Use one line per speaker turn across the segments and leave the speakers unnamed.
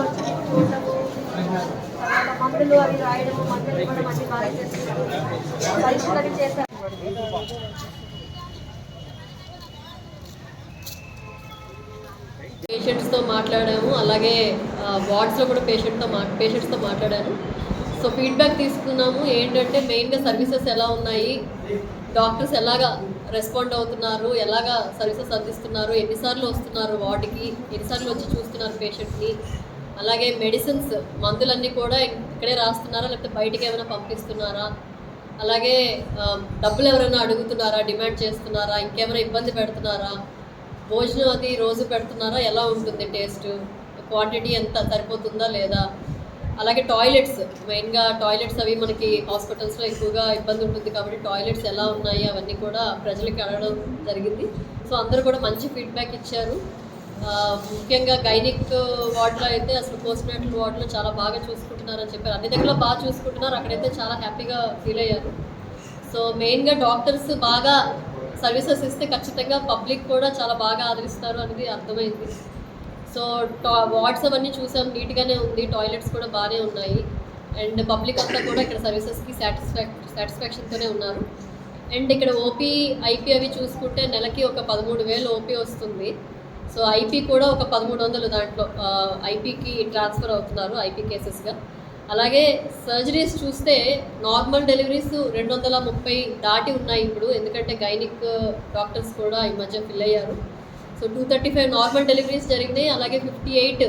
వచ్చి మందులు అవి రాయడము మందులు ఇవ్వడం అన్ని బాగా చేస్తున్నారు చేశారు పేషెంట్స్తో మాట్లాడాము. అలాగే వార్డ్స్లో కూడా పేషెంట్తో మా పేషెంట్స్తో మాట్లాడాను. సో ఫీడ్బ్యాక్ తీసుకున్నాము. ఏంటంటే మెయిన్గా సర్వీసెస్ ఎలా ఉన్నాయి? డాక్టర్స్ ఎలాగా రెస్పాండ్ అవుతున్నారు? ఎలాగా సర్వీసెస్ అందిస్తున్నారు? ఎన్నిసార్లు వస్తున్నారు వార్డుకి? ఎన్నిసార్లు వచ్చి చూస్తున్నారు పేషెంట్ని? అలాగే మెడిసిన్స్ మందులన్నీ కూడా ఇక్కడే రాస్తున్నారా? లేకపోతే బయటికి ఏమైనా పంపిస్తున్నారా? అలాగే డబ్బులు ఎవరైనా అడుగుతున్నారా? డిమాండ్ చేస్తున్నారా? ఇంకేమైనా ఇబ్బంది పెడుతున్నారా? భోజనం అది రోజు పెడుతున్నారా? ఎలా ఉంటుంది టేస్ట్? క్వాంటిటీ ఎంత? సరిపోతుందా లేదా? అలాగే టాయిలెట్స్ మెయిన్గా టాయిలెట్స్ అవి మనకి హాస్పిటల్స్లో ఎక్కువగా ఇబ్బంది ఉంటుంది కాబట్టి టాయిలెట్స్ ఎలా ఉన్నాయి అవన్నీ కూడా ప్రజలకి అడగడం జరిగింది. సో అందరూ కూడా మంచి ఫీడ్బ్యాక్ ఇచ్చారు. ముఖ్యంగా గైనిక్ వార్డులో అయితే అసలు పోస్ట్ నాటల్ వార్డులో చాలా బాగా చూసుకుంటున్నారని చెప్పారు. అన్ని దగ్గర బాగా చూసుకుంటున్నారు. అక్కడైతే చాలా హ్యాపీగా ఫీల్ అయ్యారు. సో మెయిన్గా డాక్టర్స్ బాగా సర్వీసెస్ ఇస్తే ఖచ్చితంగా పబ్లిక్ కూడా చాలా బాగా ఆదరిస్తారు అనేది అర్థమైంది. సో టా వార్డ్స్ అవన్నీ చూసాం. నీట్గానే ఉంది. టాయిలెట్స్ కూడా బాగానే ఉన్నాయి. అండ్ పబ్లిక్ అంతా కూడా ఇక్కడ సర్వీసెస్కి సాటిస్ఫాక్ సాటిస్ఫాక్షన్తోనే ఉన్నారు. అండ్ ఇక్కడ ఓపీ ఐపీ అవి చూసుకుంటే నెలకి ఒక పదమూడు వేలు ఓపీ వస్తుంది. సో ఐపీ కూడా ఒక పదమూడు వందలు దాంట్లో ఐపీకి ట్రాన్స్ఫర్ అవుతున్నారు ఐపీ కేసెస్గా. అలాగే సర్జరీస్ చూస్తే నార్మల్ డెలివరీస్ రెండు వందల ముప్పై దాటి ఉన్నాయి ఇప్పుడు. ఎందుకంటే గైనిక్ డాక్టర్స్ కూడా ఈ మధ్య ఫిల్ అయ్యారు. So two thirty five normal deliveries జరిగినాయి అలాగే ఫిఫ్టీ ఎయిట్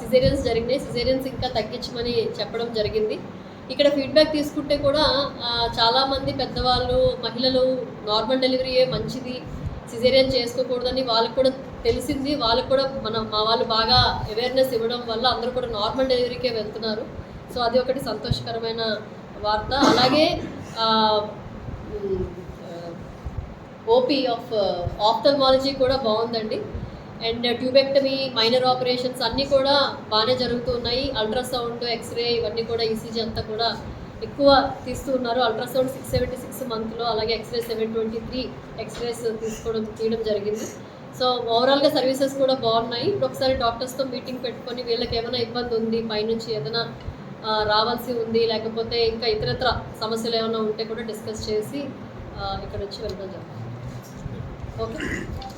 సిజేరియన్స్ జరిగినాయి. సిజేరియన్స్ ఇంకా తగ్గించమని చెప్పడం జరిగింది. ఇక్కడ ఫీడ్బ్యాక్ తీసుకుంటే కూడా చాలామంది పెద్దవాళ్ళు మహిళలు నార్మల్ డెలివరీయే మంచిది సిజేరియన్ చేసుకోకూడదని వాళ్ళకు కూడా తెలిసింది. వాళ్ళకు కూడా మన మా వాళ్ళు బాగా అవేర్నెస్ ఇవ్వడం వల్ల అందరూ కూడా నార్మల్ డెలివరీకే వెళ్తున్నారు. సో అది ఒకటి సంతోషకరమైన వార్త. అలాగే ఓపీ ఆఫ్ ఆప్థల్మాలజీ కూడా బాగుందండి. అండ్ ట్యూబెక్టమీ మైనర్ ఆపరేషన్స్ అన్నీ కూడా బాగానే జరుగుతూ ఉన్నాయి. అల్ట్రాసౌండ్ ఎక్స్రే ఇవన్నీ కూడా ఈసీజీ అంతా కూడా ఎక్కువ తీస్తూ ఉన్నారు. అల్ట్రాసౌండ్ సిక్స్ సెవెంటీ సిక్స్ మంత్లో అలాగే X ray seven twenty three X rays తీసుకోవడం తీయడం జరిగింది. సో ఓవరాల్గా సర్వీసెస్ కూడా బాగున్నాయి. ఇప్పుడు ఒకసారి డాక్టర్స్తో మీటింగ్ పెట్టుకొని వీళ్ళకి ఏమైనా ఇబ్బంది ఉంది పైనుంచి ఏదైనా రావాల్సి ఉంది లేకపోతే ఇంకా ఇతరత్ర సమస్యలు ఏమైనా ఉంటే కూడా డిస్కస్ చేసి ఇక్కడ వచ్చి వెళ్ళడం జరుగుతుంది 我不。